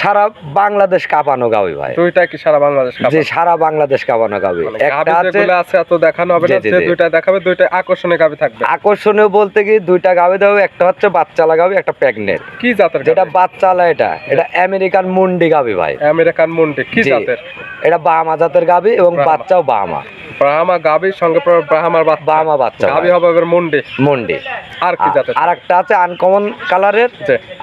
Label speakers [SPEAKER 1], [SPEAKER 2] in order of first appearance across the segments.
[SPEAKER 1] সারা বাংলাদেশ কাঁপানো গাবি ভাই।
[SPEAKER 2] দুইটা কি সারা বাংলাদেশ
[SPEAKER 1] যে সারা বাংলাদেশ কাঁপানো গাবি।
[SPEAKER 2] মানে
[SPEAKER 1] একটা আছে
[SPEAKER 2] আছে এত দেখানো হবে না
[SPEAKER 1] জি, জি,
[SPEAKER 2] দুইটা দেখাবে দুইটা আকর্ষণীয় গাভী থাকবে।
[SPEAKER 1] আকর্ষণীয় বলতে কি দুইটা গাবি দেবো একটা হচ্ছে বাচ্চা লাগাবি একটা প্রেগনেন্ট।
[SPEAKER 2] কি জাতের
[SPEAKER 1] যেটা
[SPEAKER 2] গাভী?
[SPEAKER 1] বাচ্চালা এটা এটা আমেরিকান মুন্ডি গাবি ভাই।
[SPEAKER 2] আমেরিকান মুন্ডি কি
[SPEAKER 1] জি।
[SPEAKER 2] জাতের?
[SPEAKER 1] এটা বাহামা জাতের গাবি এবং বাচ্চাও বাহামা।
[SPEAKER 2] ব্রাহ্মা গাভীর সঙ্গে ব্রাহ্মার বাচ্চা।
[SPEAKER 1] বাহামা বাচ্চা
[SPEAKER 2] গাভী হবে এবার মুন্ডি।
[SPEAKER 1] মুন্ডি।
[SPEAKER 2] আর কি জাতের?
[SPEAKER 1] আর একটা আছে আনকমন কালারের।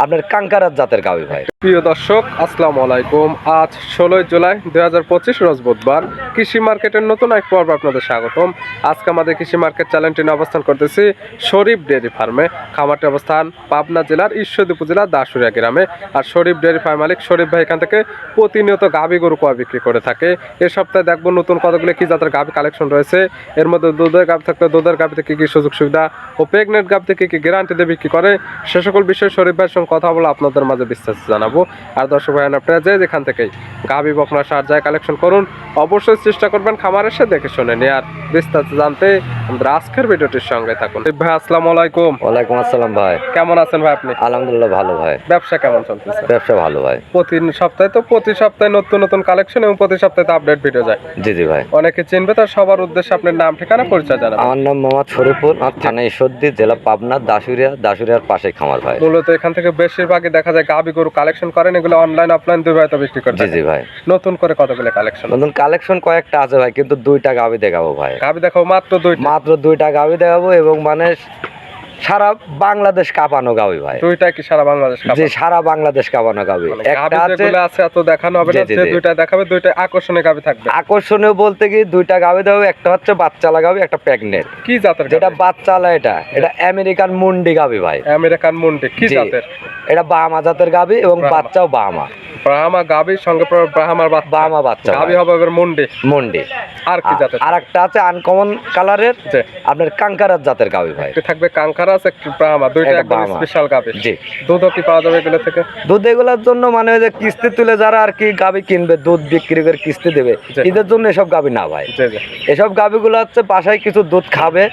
[SPEAKER 1] আপনার কাঙ্কারার জাতের গাবি ভাই।
[SPEAKER 2] প্রিয় দর্শক আসসালামু আলাইকুম। আজ ষোলোই জুলাই দুই হাজার পঁচিশ রোজ বুধবার। কৃষি মার্কেটের নতুন এক পর্ব আপনাদের স্বাগতম। আজকে আমাদের কৃষি মার্কেট চ্যানেলটি অবস্থান করতেছি শরীফ ডেয়ারি ফার্মে। খামারটি অবস্থান পাবনা জেলার ঈশ্বরদী উপজেলা দাসুরিয়া গ্রামে। আর শরীফ ডেয়ারি ফার্ম মালিক শরীফ ভাই এখান থেকে প্রতিনিয়ত গাভী গরু কোয়া বিক্রি করে থাকে। এ সপ্তাহে দেখব নতুন কতগুলো কি জাতের কালেকশন রয়েছে। এর মধ্যে দুধের গাভী থাকলে দুধের গাভীতে কি কি সুযোগ সুবিধা ও প্রেগনেন্ট গাভীতে কি কি গ্যারান্টি দিয়ে বিক্রি করে? সে সকল বিষয়ে শরীফ ভাইয়ের সঙ্গে কথা বলে আপনাদের মাঝে বিস্তারিত জানাব। আর দর্শক ভাই আপনারা যে যেখান থেকেই গাভী বকনা সার যায় কালেকশন করুন অবশ্যই চেষ্টা করবেন খামার এসে দেখে শুনে নিয়ে আর বিস্তারিত জানতে আমাদের আজকের ভিডিওটির সঙ্গে থাকুন। ভাই আসসালামু আলাইকুম।
[SPEAKER 1] ওয়ালাইকুম আসসালাম ভাই।
[SPEAKER 2] কেমন আছেন ভাই আপনি?
[SPEAKER 1] আলহামদুলিল্লাহ ভালো ভাই।
[SPEAKER 2] ব্যবসা কেমন চলতেছে?
[SPEAKER 1] ব্যবসা ভালো ভাই।
[SPEAKER 2] প্রতি সপ্তাহে তো প্রতি সপ্তাহে নতুন নতুন কালেকশন এবং প্রতি সপ্তাহে তো আপডেট ভিডিও যায়।
[SPEAKER 1] জি জি ভাই।
[SPEAKER 2] অনেকে চিনবে তার সবার উদ্দেশ্যে আপনার নাম ঠিকানা পরিচয় জানাবেন।
[SPEAKER 1] আমার নাম মোহাম্মদ শরীফুল আর থানা ঈশ্বরদী জেলা পাবনা দাসুরিয়া দাসুরিয়ার পাশে খামার ভাই।
[SPEAKER 2] মূলত এখান থেকে বেশিরভাগই দেখা যায় গাবি গরু কালেকশন করেন এগুলো অনলাইন অফলাইন দুই ভাই তো বিক্রি করেন
[SPEAKER 1] জি জি ভাই।
[SPEAKER 2] নতুন করে কতগুলো কালেকশন?
[SPEAKER 1] নতুন কালেকশন কয়েকটা আছে ভাই কিন্তু দুইটা গাবি দেখাবো ভাই।
[SPEAKER 2] গাবি দেখাবো মাত্র দুইটা।
[SPEAKER 1] মাত্র দুইটা গাবি দেখাবো এবং মানে সারা বাংলাদেশ কাঁপানো গাবি ভাই।
[SPEAKER 2] দুইটা কি সারা বাংলাদেশ
[SPEAKER 1] যে সারা বাংলাদেশ কাঁপানো গাবি।
[SPEAKER 2] মানে
[SPEAKER 1] একটা আছে
[SPEAKER 2] যেগুলো আছে এত দেখানো হবে না যে দুইটা দেখাবে দুইটা আকর্ষণীয় গাবি থাকবে।
[SPEAKER 1] আকর্ষণীয় বলতে কি দুইটা গাবি দেবো একটা হচ্ছে বাচ্চা লাগাবি একটা প্রেগনেন্ট।
[SPEAKER 2] কি জাতের
[SPEAKER 1] যেটা বাচ্চালা এটা এটা আমেরিকান মুন্ডি গাবি ভাই।
[SPEAKER 2] আমেরিকান মুন্ডি কি। জাতের?
[SPEAKER 1] এটা বাহামা জাতের গাবি এবং বাচ্চাও বাহামা
[SPEAKER 2] ব্রাহ্মা গাবির সঙ্গে ব্রাহ্মার বাচ্চা।
[SPEAKER 1] বাহামা বাচ্চা।
[SPEAKER 2] গাবি হবে এবার মুন্ডি।
[SPEAKER 1] মুন্ডি।
[SPEAKER 2] আর কি জাতের?
[SPEAKER 1] আর একটা আছে আনকমন কালারের। আপনার কাঙ্কারার জাতের গাবি ভাই।
[SPEAKER 2] থাকবে কাঙ্কারা আছে ব্রাহ্মা। দুইটা একদম স্পেশাল গাবি
[SPEAKER 1] জি।
[SPEAKER 2] দুধও কি পাওয়া যাবে এগুলো থেকে?
[SPEAKER 1] দুধ এগুলোর জন্য মানে যে কিস্তি তুলে যারা আর কি গাবি কিনবে দুধ বিক্রি করে কিস্তি দেবে। এদের জন্য এসব গাবি না ভাই। এসব গাবিগুলো হচ্ছে বাসায় কিছু দুধ খাবে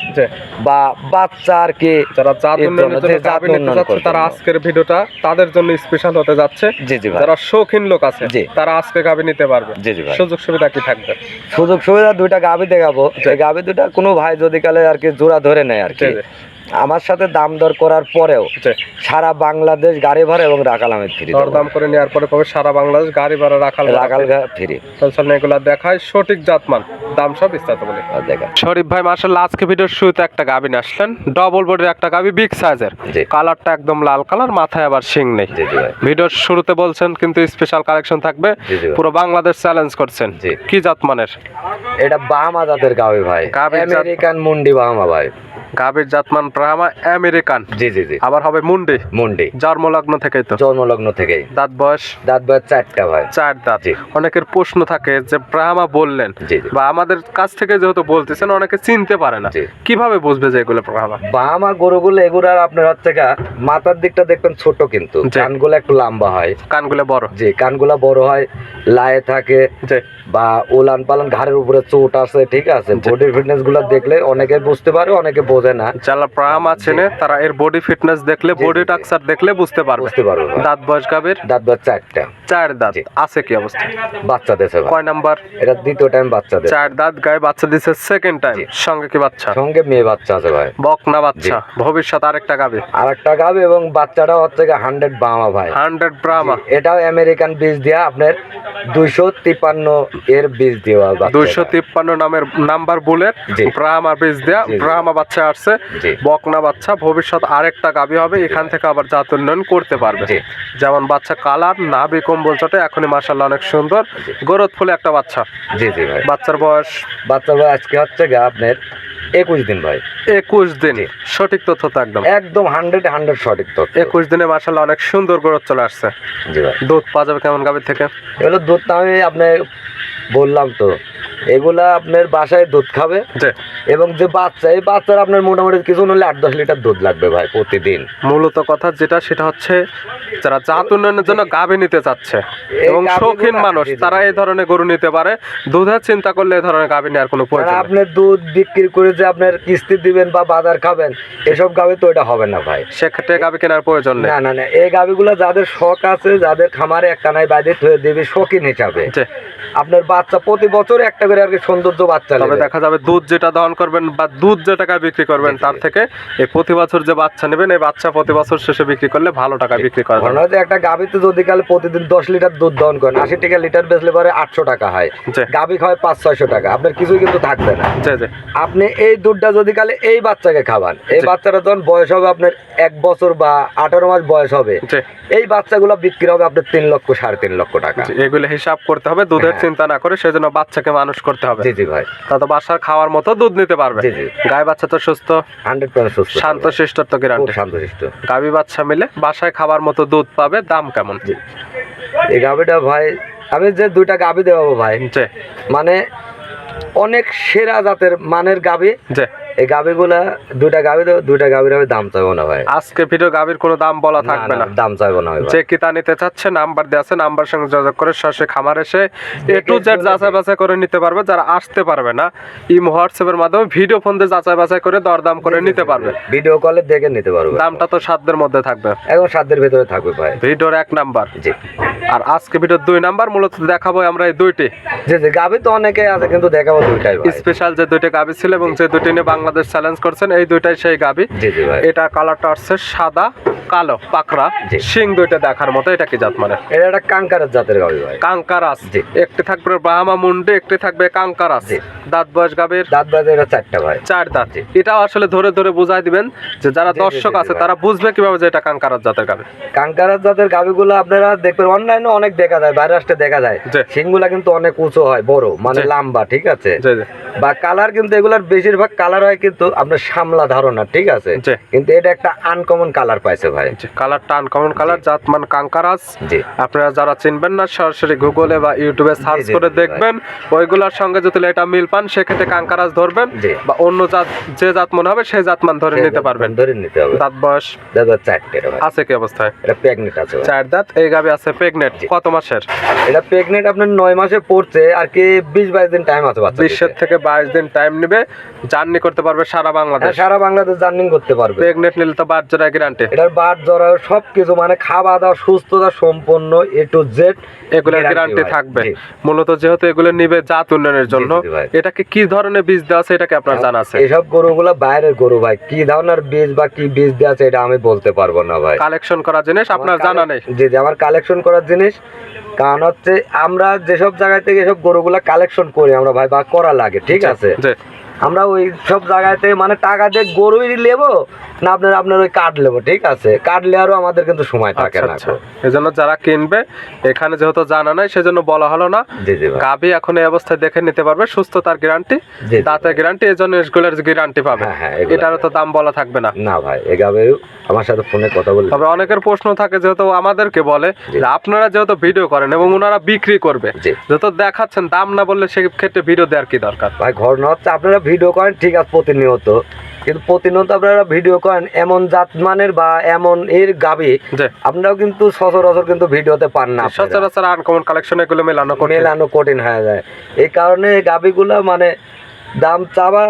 [SPEAKER 1] বা বাচ্চা আর কি
[SPEAKER 2] যারা জাত উন্নয়নের
[SPEAKER 1] জন্য,
[SPEAKER 2] গাভী নিতে যাচ্ছে তারা আজকের ভিডিওটা তাদের জন্য স্পেশাল হতে যাচ্ছে।
[SPEAKER 1] জি জি ভাই।
[SPEAKER 2] যারা শৌখিন লোক আছে। তারা আজকে গাবি নিতে পারবে।
[SPEAKER 1] জি জি ভাই।
[SPEAKER 2] সুযোগ সুবিধা কি থাকবে?
[SPEAKER 1] সুযোগ সুবিধা দুইটা গাবি দেখাবো। গাবি দুইটা কোনো ভাই যদি কালে আর কি জোড়া ধরে নেয় আর কি। আমার সাথে দাম দর করার পরেও সারা বাংলাদেশ গাড়ি ভাড়া এবং রাখাল আমের ফ্রি
[SPEAKER 2] দরদাম করে নেওয়ার পরে পাবে সারা বাংলাদেশ গাড়ি ভাড়া রাখাল
[SPEAKER 1] রাখাল ফ্রি
[SPEAKER 2] চলছেন এগুলা দেখায় সঠিক জাতমান। দাম সব বিস্তারিত বলে।
[SPEAKER 1] দেখা।
[SPEAKER 2] শরীফ ভাই মার্শাল্লাহ আজকে ভিডিওর শুরুতে একটা নিয়ে আসলেন। ডবল বডির একটা গাভী বিগ সাইজের কালারটা একদম লাল কালার মাথায় আবার শিং নেই। ভিডিওর শুরুতে বলছেন কিন্তু স্পেশাল কালেকশন থাকবে। পুরো বাংলাদেশ চ্যালেঞ্জ করছেন। কি জাতমানের?
[SPEAKER 1] এটা বাহামা জাতের গাবি ভাই। আমেরিকান মুন্ডি বাহামা ভাই।
[SPEAKER 2] গাভীর জাতমান ব্রাহ্মা আমেরিকান।
[SPEAKER 1] জি জি জি।
[SPEAKER 2] আবার হবে মুন্ডি।
[SPEAKER 1] মুন্ডি।
[SPEAKER 2] জন্মলগ্ন থেকেই তো।
[SPEAKER 1] জন্মলগ্ন থেকেই।
[SPEAKER 2] দাঁত বয়স?
[SPEAKER 1] দাঁত বয়স চারটা ভাই।
[SPEAKER 2] চার দাঁত।
[SPEAKER 1] জি।
[SPEAKER 2] অনেকের প্রশ্ন থাকে যে ব্রাহ্মা বললেন
[SPEAKER 1] জি জি।
[SPEAKER 2] বা আমাদের কাছ থেকে যেহেতু বলতেছেন অনেকে চিনতে পারে না।
[SPEAKER 1] জি।
[SPEAKER 2] কীভাবে বুঝবে যে এগুলো ব্রাহ্মা?
[SPEAKER 1] বাহামা গরুগুলো এগুলার আপনার হচ্ছে মাথার দিকটা দেখবেন ছোট কিন্তু।
[SPEAKER 2] জি।
[SPEAKER 1] কানগুলো একটু লম্বা হয়।
[SPEAKER 2] কানগুলো বড়।
[SPEAKER 1] যে কানগুলো বড় হয় লায়ে থাকে। বা ওলান পালান ঘাড়ের উপরে চোট আছে ঠিক আছে? বডি ফিটনেসগুলো দেখলে অনেকে বুঝতে পারে অনেকে বোঝে না।
[SPEAKER 2] যারা ব্রাহ্মা চেনে তারা এর বডি ফিটনেস দেখলে বডি
[SPEAKER 1] জি।
[SPEAKER 2] দেখলে বুঝতে পারবে।
[SPEAKER 1] বুঝতে পারবে
[SPEAKER 2] দাঁত বয়স গাভীর
[SPEAKER 1] দাঁত বয়স চারটা।
[SPEAKER 2] চার দাঁত। আছে কি অবস্থা?
[SPEAKER 1] বাচ্চা দেশে
[SPEAKER 2] কয় নাম্বার?
[SPEAKER 1] এটা দ্বিতীয় টাইম বাচ্চা দেয়
[SPEAKER 2] চার দাঁত গায়ে বাচ্চা দিছে সেকেন্ড টাইম সঙ্গে কি বাচ্চা?
[SPEAKER 1] সঙ্গে মেয়ে বাচ্চা আছে ভাই।
[SPEAKER 2] বকনা বাচ্চা। ভবিষ্যৎ আরেকটা গাবে
[SPEAKER 1] আরেকটা গাবে এবং বাচ্চাটা হচ্ছে হান্ড্রেড বামা ভাই।
[SPEAKER 2] হান্ড্রেড ব্রাহ্মা
[SPEAKER 1] এটাও আমেরিকান বীজ দিয়া আপনার দুইশো তিপ্পান্ন এর বীজ দেওয়া
[SPEAKER 2] দুইশো তিপ্পান্ন নামের নাম্বার বুলেট। ব্রাহ্মা বীজ
[SPEAKER 1] জি।
[SPEAKER 2] ব্রাহ্মা বাচ্চা আসছে বকনা বাচ্চা ভবিষ্যৎ আরেকটা গাবি হবে এখান থেকে আবার জাত উন্নয়ন করতে পারবে। যেমন বাচ্চা কালার নাভি কম্বল চটে এখনই মার্শাল্লাহ অনেক সুন্দর গরত ফুলে একটা বাচ্চা।
[SPEAKER 1] জি জি ভাই।
[SPEAKER 2] বাচ্চার বয়স?
[SPEAKER 1] বাচ্চা ভাই আজকে হচ্ছে গা আপনার একুশ দিন ভাই।
[SPEAKER 2] একুশ দিন সঠিক তথ্য তো একদম।
[SPEAKER 1] একদম হান্ড্রেড হান্ড্রেড সঠিক তথ্য।
[SPEAKER 2] একুশ দিনে মার্শাল্লাহ অনেক সুন্দর গরত চলে আসছে।
[SPEAKER 1] জি ভাই।
[SPEAKER 2] দুধ পাওয়া যাবে কেমন গাভীর থেকে?
[SPEAKER 1] এগুলো দুধটা আমি আপনি বললাম তো এগুলা আপনার বাসায় দুধ খাবে এবং যে বাচ্চা এই বাচ্চার আপনার মোটামুটি কিছু হলে আট দশ লিটার দুধ লাগবে ভাই প্রতিদিন
[SPEAKER 2] মূলত কথা যেটা সেটা হচ্ছে যারা জাত উন্নয়নের জন্য গাভী নিতে চাচ্ছে এবং শৌখিন মানুষ। তারা এই ধরনের গরু নিতে পারে দুধের চিন্তা করলে এই ধরনের গাভী নেওয়ার কোনো প্রয়োজন নেই।
[SPEAKER 1] আপনার দুধ বিক্রি করে যে আপনার কিস্তি দিবেন বা বাজার খাবেন এসব গাভী তো এটা হবে না ভাই
[SPEAKER 2] সেক্ষেত্রে গাভী কেনার প্রয়োজন নেই
[SPEAKER 1] না না না এই গাভীগুলো যাদের শখ আছে যাদের খামারে একটা নাই বাইরে থয়ে দেবে শৌখিন হিসাবে। আপনার বাচ্চা প্রতি বছর একটা করে আর কি সৌন্দর্য বাচ্চা
[SPEAKER 2] তবে দেখা যাবে দুধ যেটা দহন করবেন বা দুধ যে টাকা বিক্রি করবেন। তার থেকে এই প্রতি বছর যে বাচ্চা নেবেন এই বাচ্চা প্রতি বছর শেষে বিক্রি করলে ভালো টাকা বিক্রি করা
[SPEAKER 1] মনে যে একটা গাবিতে যদি কালে প্রতিদিন দশ লিটার দুধ দহন করেন আশি টাকা লিটার বেচলে পরে আটশো টাকা হয়। গাবি খাওয়ায় পাঁচ ছয়শো টাকা। আপনার কিছুই কিন্তু থাকবে না। আপনি এই দুধটা যদি কালে এই বাচ্চাকে খাওয়ান এই। বাচ্চাটা যখন বয়স হবে আপনার এক বছর বা আঠারো মাস বয়স হবে এই বাচ্চাগুলো বিক্রি হবে আপনার তিন লক্ষ সাড়ে তিন লক্ষ টাকা।
[SPEAKER 2] এগুলো হিসাব করতে হবে দুধের
[SPEAKER 1] হ্যাঁ।
[SPEAKER 2] চিন্তা না করে সেজন্য বাচ্চাকে মানুষ করতে হবে।
[SPEAKER 1] জি জি ভাই।
[SPEAKER 2] তা তো বাসার খাওয়ার মতো দুধ নিতে পারবে।
[SPEAKER 1] জি জি।
[SPEAKER 2] গায়ে বাচ্চা তো সুস্থ।
[SPEAKER 1] হান্ড্রেড পার্সেন্ট সুস্থ
[SPEAKER 2] শান্ত শিষ্ট
[SPEAKER 1] তো
[SPEAKER 2] গ্যারান্টি
[SPEAKER 1] শান্তশিষ্ট
[SPEAKER 2] গাভী বাচ্চা মিলে বাসায় খাওয়ার মতো দুধ পাবে দাম কেমন?
[SPEAKER 1] জি। এই গাভীটা ভাই আমি যে দুইটা গাভী দেবো ভাই মানে অনেক সেরা জাতের মানের গাভী এই গাভিগুলা দুইটা গাভি দেবো দুইটা গাভির আমি দাম চাইব না ভাই।
[SPEAKER 2] আজকে ভিডিও গাভীর কোনো দাম বলা থাকবে
[SPEAKER 1] না, দাম চাইব না ভাই
[SPEAKER 2] যে কিতা নিতে চাচ্ছে নাম্বার দেওয়া আছে নাম্বার সঙ্গে যোগাযোগ করে সরাসরি খামার এসে এ টু জেড যাচাই বাছাই করে নিতে পারবে যারা আসতে পারবে না ইমো হোয়াটসঅ্যাপের মাধ্যমে ভিডিও ফোন দিয়ে যাচাই বাছাই করে দরদাম করে নিতে পারবে।
[SPEAKER 1] ভিডিও কলে দেখে নিতে পারবে।
[SPEAKER 2] দামটা তো সাধ্যের মধ্যে থাকবে।
[SPEAKER 1] এখন সাধ্যের ভেতরে থাকবে ভাই।
[SPEAKER 2] ভিডিওর এক নাম্বার।
[SPEAKER 1] জি।
[SPEAKER 2] আর আজকে ভিডিওর দুই নাম্বার মূলত দেখাবো আমরা এই দুইটি।
[SPEAKER 1] জি জি গাভি তো অনেকেই আছে কিন্তু দেখাবো দুইটাই
[SPEAKER 2] স্পেশাল যে দুইটা গাবি ছিল এবং যে দুটি নিয়ে বাংলাদেশ চ্যালেঞ্জ করছেন এই দুইটাই সেই গাবি। এটা কালারটা আসছে সাদা কালো পাকড়া। শিং দুইটা দেখার মতো এটা কি জাত মানে?
[SPEAKER 1] এটা একটা কাঙ্কারের জাতের গাবি ভাই।
[SPEAKER 2] কাঙ্কারাস। একটি থাকবে ব্রাহ্মা মুন্ডে একটি থাকবে কাঙ্কারাস। দাঁত বয়স গাবির?
[SPEAKER 1] দাঁত বাজে এটা চারটা ভাই।
[SPEAKER 2] চার দাঁত। এটা আসলে ধরে ধরে বুঝাই দিবেন যে যারা দর্শক আছে তারা বুঝবে কীভাবে যে এটা কাঙ্কারাস জাতের গাবি।
[SPEAKER 1] কাঙ্কারার জাতের গাভিগুলো আপনারা দেখবেন অনলাইনে অনেক দেখা যায় বাইরে আসতে দেখা যায়।
[SPEAKER 2] জি।
[SPEAKER 1] সিংগুলা কিন্তু অনেক উঁচু হয় বড় মানে লম্বা ঠিক আছে? বা কালার কিন্তু এগুলার বেশিরভাগ কালার হয় কিন্তু আপনার সামলা ধারণা ঠিক আছে? কিন্তু এটা একটা আনকমন কালার পাইছে ভাই।
[SPEAKER 2] কালারটা আনকমন কালার জাত মান কাঙ্কারাস
[SPEAKER 1] জি।
[SPEAKER 2] আপনারা যারা চিনবেন না সরাসরি গুগলে বা ইউটিউবে সার্চ করে দেখবেন। ওইগুলোর সঙ্গে যদি এটা মিল পান সেক্ষেত্রে কাঙ্কারাস ধরবেন বা অন্য জাত যে জাত মনে হবে সেই জাত মান ধরে নিতে পারবেন।
[SPEAKER 1] ধরে নিতে হবে।
[SPEAKER 2] দাঁত বয়স? আছে কি অবস্থায়?
[SPEAKER 1] এটা প্রেগনেন্ট আছে।
[SPEAKER 2] চার দাঁত এই গাবি আছে প্রেগনেট কত মাসের?
[SPEAKER 1] এটা প্রেগনেন্ট আপনার নয় মাসে পড়ছে আর কি বিশ বাইশ দিন টাইম আছে
[SPEAKER 2] বিশের। থেকে বাইশ দিন টাইম নেবে। জার্নি করতে পারবে সারা বাংলাদেশ?
[SPEAKER 1] হ্যাঁ, সারা বাংলাদেশ জার্নিং করতে পারবে।
[SPEAKER 2] প্রেগনেট নিলে তো জোড়া গ্যারান্টি
[SPEAKER 1] এটার বাট জরা সব কিছু মানে খাওয়া দাওয়া সুস্থতা এ টু জেড
[SPEAKER 2] এগুলোর গ্যারান্টি থাকবে। মূলত যেহেতু এগুলো নিবে জাত উন্নয়নের জন্য এটাকে কি ধরনের বীজ দেওয়া আছে এটাকে আপনার জানা আছে?
[SPEAKER 1] এসব গরুগুলো বাইরের গরু ভাই। কি ধরনের বীজ বা কি বীজ দেওয়া আছে এটা আমি বলতে পারব না ভাই।
[SPEAKER 2] কালেকশন করা জিনিস আপনার জানা নেই।
[SPEAKER 1] জি জি আমার কালেকশন করার জিনিস। কারণ হচ্ছে আমরা যেসব জায়গা থেকে এসব গরুগুলা কালেকশন করি আমরা ভাই বা করা লাগে ঠিক আছে? আমরা ওই সব জায়গাতে মানে টাকা দিয়ে গরুই নেব। না আপনার আপনার ওই নেব ঠিক আছে? নেওয়ারও আমাদের কিন্তু সময় থাকে
[SPEAKER 2] আচ্ছা
[SPEAKER 1] না
[SPEAKER 2] আচ্ছা। এজন্য যারা কিনবে এখানে যেহেতু জানা নাই সেজন্য বলা হলো না। গাভী এখন এই অবস্থায় দেখে নিতে পারবে সুস্থতার গ্যারান্টি দাঁতের গ্যারান্টি এসগুলোর গ্যারান্টি পাবে।
[SPEAKER 1] হ্যাঁ, হ্যাঁ,
[SPEAKER 2] এটারও তো দাম বলা থাকবে না।
[SPEAKER 1] না ভাই এগাবে আমার সাথে ফোনে কথা বলি
[SPEAKER 2] তবে অনেকের প্রশ্ন থাকে যেহেতু আমাদেরকে বলে আপনারা যেহেতু ভিডিও করেন এবং ওনারা বিক্রি করবে যেহেতু দেখাচ্ছেন দাম না বললে সেক্ষেত্রে ভিডিও দেওয়ার কি দরকার?
[SPEAKER 1] ভাই ঘটনা হচ্ছে আপনারা ভিডিও করেন ঠিক আছে প্রতিনিয়ত। কিন্তু প্রতিনিয়ত আপনারা ভিডিও করেন এমন জাতমানের বা এমন এর গাবি আপনারাও কিন্তু সচরাচর কিন্তু ভিডিওতে পান না
[SPEAKER 2] সচরাচর আনকমন কালেকশন এগুলো মেলানো
[SPEAKER 1] মেলানো কঠিন হয়ে যায়। এই কারণে গাবিগুলো মানে দাম চাওয়া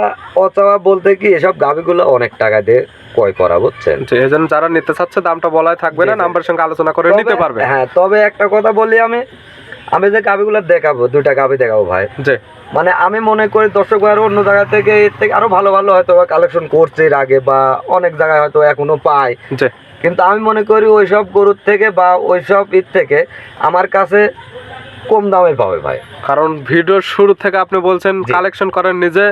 [SPEAKER 1] অচাওয়া বলতে কি এসব গাবিগুলো অনেক টাকা দিয়ে ক্রয় করা বুঝছেন?
[SPEAKER 2] এই জন্য যারা নিতে চাচ্ছে দামটা বলাই থাকবে না। নাম্বারের সঙ্গে আলোচনা করে নিতে পারবে।
[SPEAKER 1] হ্যাঁ তবে একটা কথা বলি আমি। আমি যে গাবিগুলো দেখাবো দুইটা গাবি দেখাবো ভাই। মানে আমি মনে করি দর্শক ভাইয়েরা অন্য জায়গা থেকে এর থেকে আরও ভালো ভালো হয়তো কালেকশন করছে এর আগে বা অনেক জায়গায় হয়তো এখনও পায়। কিন্তু আমি মনে করি ওইসব গরুর থেকে বা ওইসব ঈদ থেকে আমার কাছে কম দামে পাবে ভাই।
[SPEAKER 2] কারণ ভিডিওর শুরু থেকে আপনি বলছেন কালেকশন করেন নিজে।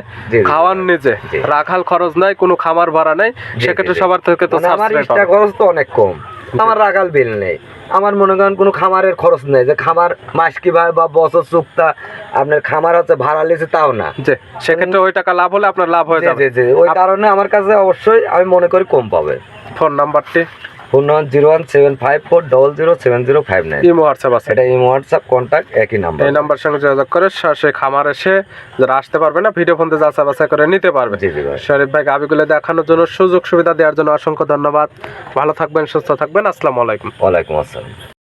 [SPEAKER 2] খাওয়ান নিজে। রাখাল খরচ নাই কোনো খামার ভাড়া নাই। সেক্ষেত্রে সবার থেকে তো
[SPEAKER 1] মানে আমার। খরচ তো অনেক কম। আমার রাগাল বিল নেই। আমার মনে করেন কোনো খামারের খরচ নেই। যে খামার মাস কি ভাই বা বছর চুক্তা আপনার খামার হচ্ছে ভাড়া লিছে তাও না।
[SPEAKER 2] যে সেক্ষেত্রে ওই টাকা লাভ হলে আপনার লাভ হয়ে যাবে।
[SPEAKER 1] ওই কারণে আমার কাছে অবশ্যই আমি মনে করি কম পাবে।
[SPEAKER 2] ফোন নাম্বারটি?
[SPEAKER 1] Phone number zero one seven five four double zero seven zero five nine.
[SPEAKER 2] Imo WhatsApp আছে।
[SPEAKER 1] এটা ইমো হোয়াটসঅ্যাপ কন্ট্যাক্ট একই নাম্বার।
[SPEAKER 2] এই নাম্বার সঙ্গে যোগাযোগ করে সে খামার এসে যারা আসতে পারবে না ভিডিও ফোনতে করে নিতে পারবে।
[SPEAKER 1] ভাই।
[SPEAKER 2] শরীফ ভাই গাবিগুলো দেখানোর জন্য সুযোগ সুবিধা দেওয়ার জন্য অসংখ্য ধন্যবাদ। ভালো থাকবেন সুস্থ থাকবেন। আসসালামু আলাইকুম।
[SPEAKER 1] ওয়ালাইকুম আসসালাম।